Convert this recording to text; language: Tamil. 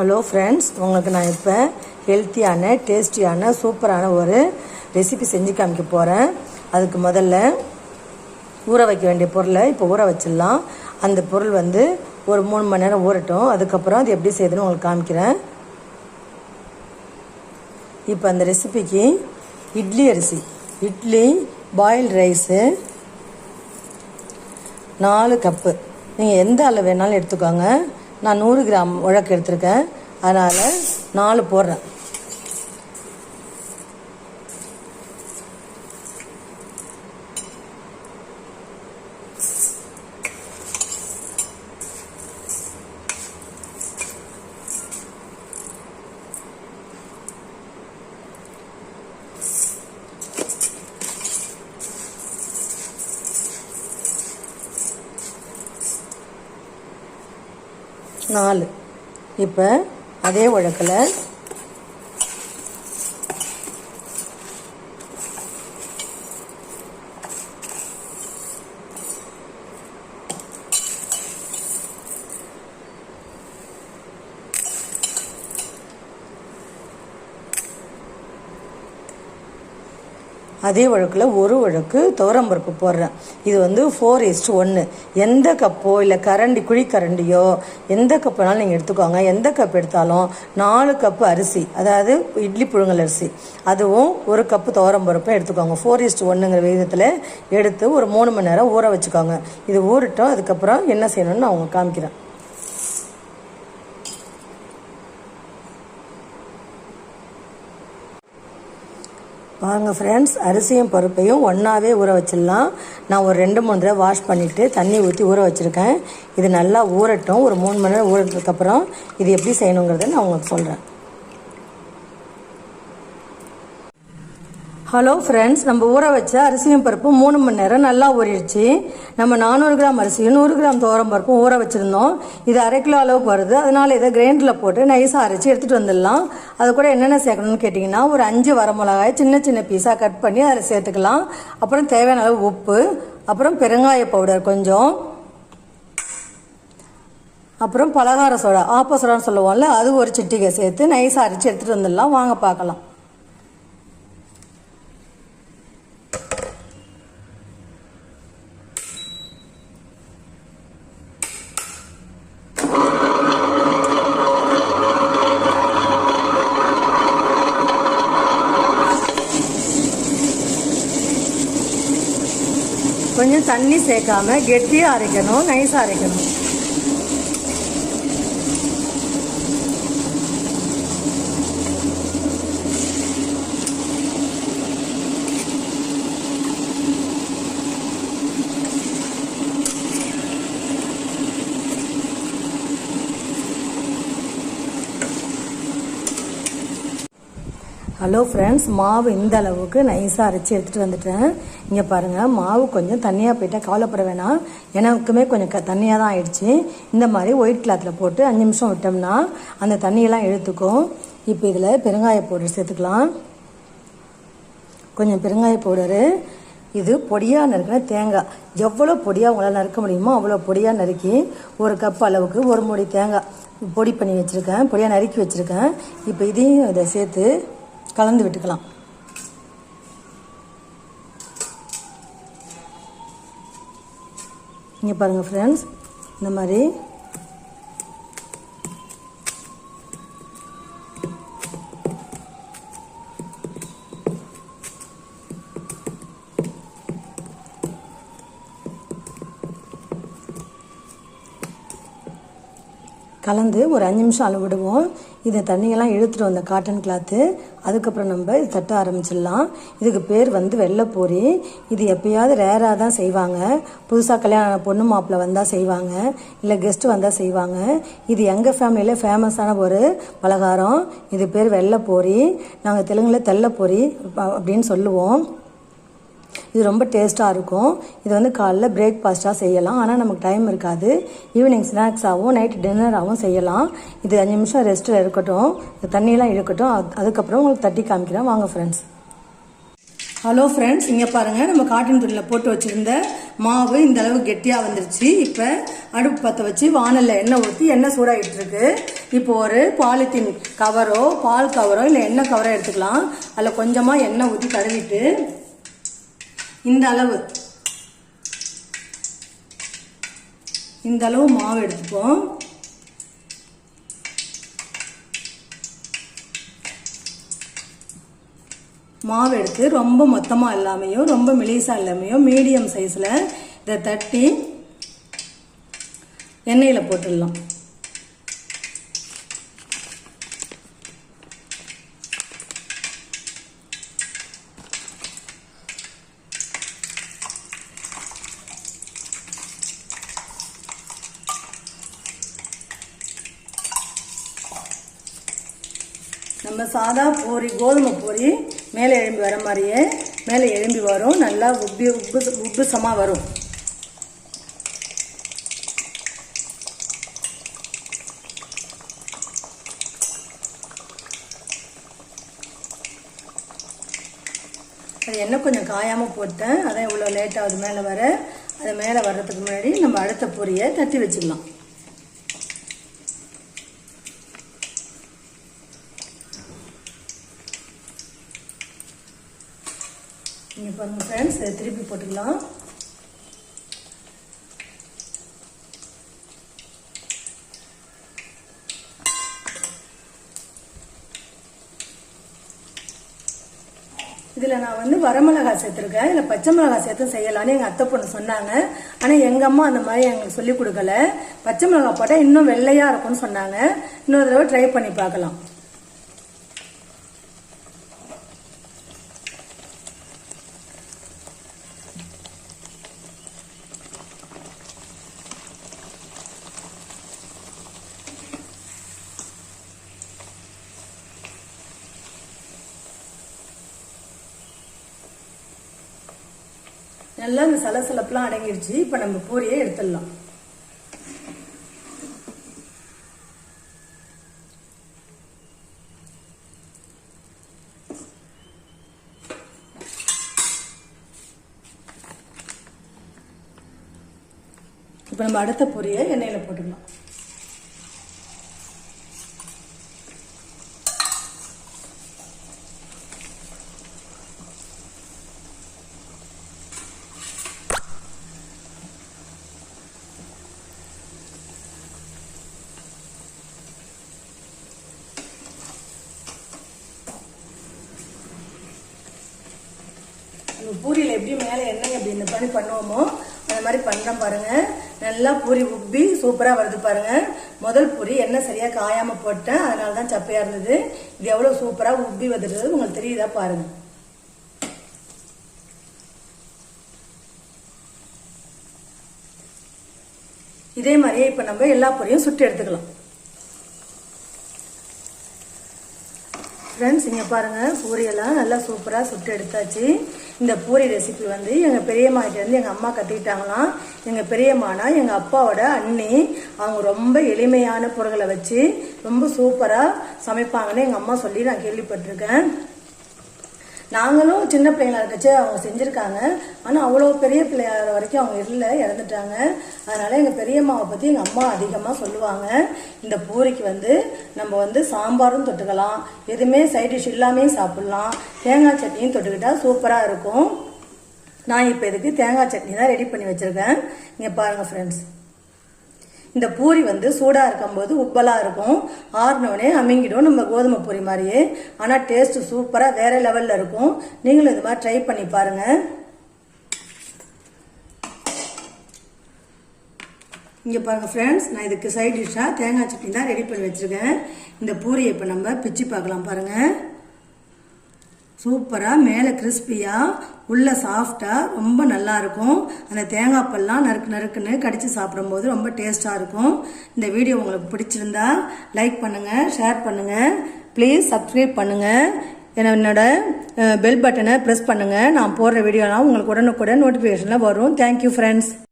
ஹலோ ஃப்ரெண்ட்ஸ் உங்களுக்கு நான் இப்போ ஹெல்த்தியான டேஸ்டியான சூப்பரான ஒரு ரெசிபி செஞ்சு காமிக்க போகிறேன் அதுக்கு முதல்ல ஊற வைக்க வேண்டிய பொருளை இப்போ ஊற வச்சிடலாம். அந்த பொருள் வந்து ஒரு மூணு மணி நேரம் ஊறட்டும். அதுக்கப்புறம் அது எப்படி செய்யுதுன்னு உங்களுக்கு காமிக்கிறேன். இப்போ அந்த ரெசிபிக்கு இட்லி அரிசி. இட்லி பாயில் ரைஸு நாலு கப்பு நீங்கள் எந்த அளவு வேணாலும் எடுத்துக்கோங்க. நான் நூறு கிராம் உழக்கு எடுத்திருக்கேன். அதனால் நாலு போடுறேன். நாலு. இப்போ அதே வழக்கில் அதே வழக்கில் ஒரு வழக்கு துவரம்பருப்பு போடுறேன். இது வந்து ஃபோர் இஸ்ட் ஒன்று எந்த கப்போ இல்லை கரண்டி குழிக்கரண்டியோ எந்த கப் வேணாலும் நீங்கள் எடுத்துக்கோங்க. எந்த கப் எடுத்தாலும் நாலு கப்பு அரிசி அதாவது இட்லி புழுங்கல் அரிசி அதுவும் ஒரு கப்பு துவரம்பருப்பும் எடுத்துக்கோங்க. ஃபோர் இஸ்ட் ஒன்றுங்கிற விகிதத்தில் எடுத்து ஒரு மூணு மணி நேரம் ஊற வச்சுக்கோங்க. இது ஊறட்டும் அதுக்கப்புறம் என்ன செய்யணும்னு நான் உங்களுக்கு காமிக்கிறேன். பாருங்கள் ஃப்ரெண்ட்ஸ் அரிசியும் பருப்பையும் ஒன்றாவே ஊற வச்சிடலாம். நான் ஒரு ரெண்டு மூணு தடவை வாஷ் பண்ணிவிட்டு தண்ணி ஊற்றி ஊற வச்சுருக்கேன். இது நல்லா ஊறட்டும். ஒரு மூணு மணி நேரம் ஊறதுக்கப்புறம் இது எப்படி செய்யணுங்கிறத நான் உங்களுக்கு சொல்கிறேன் ஹலோ ஃப்ரெண்ட்ஸ் நம்ம ஊற வச்ச அரிசியும் பருப்பும் மூணு மணி நேரம் நல்லா ஊறிடுச்சு. நம்ம நானூறு கிராம் அரிசியும் நூறு கிராம் தோரம் பருப்பும் ஊற வச்சுருந்தோம். இது அரை கிலோ அளவுக்கு வருது. அதனால் இதை கிரைண்டரில் போட்டு நைஸாக அரைச்சி எடுத்துகிட்டு வந்துடலாம். அது கூட என்னென்ன சேர்க்கணும்னு கேட்டிங்கன்னா ஒரு அஞ்சு வர மிளகாய் சின்ன சின்ன பீஸாக கட் பண்ணி அதில் சேர்த்துக்கலாம். அப்புறம் தேவையான அளவு உப்பு அப்புறம் பெருங்காய பவுடர் கொஞ்சம். அப்புறம் பலகார சோடா ஆப்ப சோடான்னு சொல்லுவோம்ல அது ஒரு சிட்டிகை சேர்த்து நைஸாக அரைச்சி எடுத்துகிட்டு வந்துடலாம். வாங்க பார்க்கலாம் கொஞ்சம் தண்ணி சேர்க்காம கெட்டியாக அரைக்கணும் நைஸாக அரைக்கணும். ஹலோ ஃப்ரெண்ட்ஸ் மாவு இந்த அளவுக்கு நைஸாக அரைச்சி எடுத்துகிட்டு வந்துட்டேன். இங்கே பாருங்கள் மாவு கொஞ்சம் தண்ணியாக போயிட்டால் கவலைப்பட வேணாம். எனக்குமே கொஞ்சம் க தண்ணியாக தான் ஆயிடுச்சு. இந்த மாதிரி ஒயிட் கிளாத்தில் போட்டு அஞ்சு நிமிஷம் விட்டோம்னா அந்த தண்ணியெல்லாம் இழுத்துக்கும் இப்போ இதில் பெருங்காய பவுடர் சேர்த்துக்கலாம். கொஞ்சம் பெருங்காய பவுடரு இது பொடியாக நறுக்கின தேங்காய். எவ்வளோ பொடியாக உங்களால் நறுக்க முடியுமோ அவ்வளோ பொடியாக நறுக்கி ஒரு கப் அளவுக்கு ஒரு மூடி தேங்காய் பொடி பண்ணி வச்சுருக்கேன். பொடியாக நறுக்கி வச்சுருக்கேன். இப்போ இதையும் இதை சேர்த்து கலந்து விட்டுக்கலாம். இங்கே பாருங்கள் ஃப்ரெண்ட்ஸ் இந்த மாதிரி கலந்து ஒரு அஞ்சு நிமிஷம் அளவு விடுவோம். இதை தண்ணியெல்லாம் இழுத்துட்டு வந்த காட்டன் கிளாத்து அதுக்கப்புறம் நம்ம இது தட்ட ஆரம்பிச்சிடலாம். இதுக்கு பேர் வந்து வெள்ளைப்பூரி இது எப்பயாவது ரேராக தான் செய்வாங்க. புதுசாக கல்யாணம் பொண்ணு மாப்பிள்ளை வந்தால் செய்வாங்க. இல்லை கெஸ்ட்டு வந்தால் செய்வாங்க. இது எங்கள் ஃபேமிலியில் ஃபேமஸான ஒரு பலகாரம். இது பேர் வெள்ளைப்பூரி நாங்கள் தெலுங்கில் தெல்லைப்பூரி அப்படின்னு சொல்லுவோம். இது ரொம்ப டேஸ்ட்டாக இருக்கும். இது வந்து காலைல பிரேக்ஃபாஸ்ட்டாக செய்யலாம். ஆனால் நமக்கு டைம் இருக்காது. ஈவினிங் ஸ்நாக்ஸாகவும் நைட் டின்னராகவும் செய்யலாம். இது அஞ்சு நிமிஷம் ரெஸ்ட்டில் இருக்கட்டும். இந்த இருக்கட்டும் அது- அதுக்கப்புறம் உங்களுக்கு தட்டி காமிக்கிறேன். வாங்க ஃப்ரெண்ட்ஸ் ஹலோ ஃப்ரெண்ட்ஸ் இங்கே பாருங்கள் நம்ம காட்டன் துணியில் போட்டு வச்சுருந்த மாவு இந்த அளவு கெட்டியாக வந்துருச்சு. இப்போ அடுப்பு பற்ற வச்சு வானலில் எண்ணெய் ஊற்றி எண்ணெய் சூடாகிட்டு இருக்கு. இப்போ ஒரு பாலித்தீன் கவரோ பால் கவரோ இல்லை எண்ணெய் கவரோ எடுத்துக்கலாம். அதில் கொஞ்சமாக எண்ணெய் ஊற்றி கழுவிட்டு இந்த அளவு. இந்த அளவு மாவு எடுத்துப்போம். மாவு எடுத்து ரொம்ப மொத்தமாக இல்லாமையும் ரொம்ப மெலிசாக இல்லாமையும் மீடியம் சைஸில் இதை தட்டி எண்ணெயில் போட்டுடலாம். நம்ம சாதா பூரி கோதுமை பூரி மேலே எழும்பி வர மாதிரியே மேலே எழும்பி வரும். நல்லா உப்பி உப்பு உப்புசமாக வரும். அது எண்ணெய் கொஞ்சம் காயாமல் போட்டேன். அதான் இவ்வளோ லேட்டாகுது மேலே வர. அது மேலே வர்றதுக்கு முன்னாடி நம்ம அடுத்த பொரியை தட்டி வச்சுக்கலாம் இங்கே பாருங்கள் ஃப்ரெண்ட்ஸ் இதை திருப்பி போட்டுக்கலாம். இதில் நான் வந்து வரமிளகாய் சேர்த்துருக்கேன். இதில் பச்சை மிளகா சேர்த்து செய்யலான்னு எங்கள் அத்தை பொண்ணு சொன்னாங்க. ஆனால் எங்கள் அம்மா அந்த மாதிரி எங்களுக்கு சொல்லிக் கொடுக்கல. பச்சை மிளகா போட்டால் இன்னும் வெள்ளையாக இருக்கும்னு சொன்னாங்க. இன்னொரு தடவை ட்ரை பண்ணி பார்க்கலாம். நல்லா இந்த சலசலப்புலாம் அடங்கிடுச்சு இப்போ நம்ம பூரியை எடுத்துடலாம். இப்போ நம்ம அடுத்த பொரியை எண்ணெயில் போட்டுக்கலாம். பூரியில் எப்படி மேலே எண்ணெய் அப்படி இந்த பண்ணி பண்ணுவோமோ அந்த மாதிரி பண்ணுறோம் பாருங்க. நல்லா பூரி உப்பி சூப்பராக வருது பாருங்க. முதல் பூரி எண்ணெய் சரியாக காயாமல் போட்டேன். அதனால தான் சப்பையாக இருந்தது. இது எவ்வளோ சூப்பராக உப்பி வந்துடுறது உங்களுக்கு தெரியுதா பாருங்க. இதே மாதிரியே இப்போ நம்ம எல்லா பொரியும் சுட்டு எடுத்துக்கலாம். ஃப்ரெண்ட்ஸ் இங்கே பாருங்கள் பூரியெல்லாம் நல்லா சூப்பராக சுட்டு எடுத்தாச்சு. இந்த பூரி ரெசிபி வந்து எங்கள் பெரியம்மாகிட்டேருந்து எங்கள் அம்மா கற்றுக்கிட்டாங்களாம் எங்கள் பெரியம்மானா எங்கள் அப்பாவோட அண்ணி. அவங்க ரொம்ப எளிமையான பொருட்களை வச்சு ரொம்ப சூப்பராக சமைப்பாங்கன்னு எங்கள் அம்மா சொல்லி நான் கேள்விப்பட்டிருக்கேன். நாங்களும் சின்ன பிள்ளைங்களா இருக்கச்சு அவங்க செஞ்சுருக்காங்க. ஆனால் அவ்வளோ பெரிய பிள்ளையார் வரைக்கும் அவங்க இல்லை இறந்துட்டாங்க. அதனால் எங்கள் பெரியம்மாவை பற்றி எங்கள் அம்மா அதிகமாக சொல்லுவாங்க. இந்த பூரிக்கு வந்து நம்ம வந்து சாம்பாரும் தொட்டுக்கலாம். எதுவுமே சைட் டிஷ் இல்லாமையும் சாப்பிட்லாம். தேங்காய் சட்னியும் தொட்டுக்கிட்டா சூப்பராக இருக்கும். நான் இப்போ இதுக்கு தேங்காய் சட்னி தான் ரெடி பண்ணி வச்சுருக்கேன். இங்கே பாருங்கள் ஃப்ரெண்ட்ஸ் இந்த பூரி வந்து சூடாக இருக்கும்போது உப்பலாக இருக்கும். ஆறினோடனே அமைங்கிடும் நம்ம கோதுமை பூரி மாதிரியே. ஆனால் டேஸ்ட்டு சூப்பராக வேறு லெவலில் இருக்கும். நீங்களும் இது மாதிரி ட்ரை பண்ணி பாருங்கள் இங்கே பாருங்கள் ஃப்ரெண்ட்ஸ் நான் இதுக்கு சைட் டிஷ்ஷாக தேங்காய் சட்னி தான் ரெடி பண்ணி வச்சுருக்கேன். இந்த பூரியை இப்போ நம்ம பிச்சு பார்க்கலாம் பாருங்கள் சூப்பராக மேலே கிறிஸ்பியாக உள்ளே சாஃப்டாக ரொம்ப நல்லாயிருக்கும் அந்த தேங்காய் பல்லாம் நறுக்கு நறுக்குன்னு கடித்து சாப்பிடும்போது ரொம்ப டேஸ்ட்டாக இருக்கும். இந்த வீடியோ உங்களுக்கு பிடிச்சிருந்தா லைக் பண்ணுங்கள் ஷேர் பண்ணுங்கள் ப்ளீஸ் சப்ஸ்கிரைப் பண்ணுங்கள் என்னோட பெல் பட்டனை ப்ரெஸ் பண்ணுங்கள் நான் போடுற வீடியோலாம் உங்களுக்கு உடனுக்குடன் நோட்டிஃபிகேஷனில் வரும். Thank you friends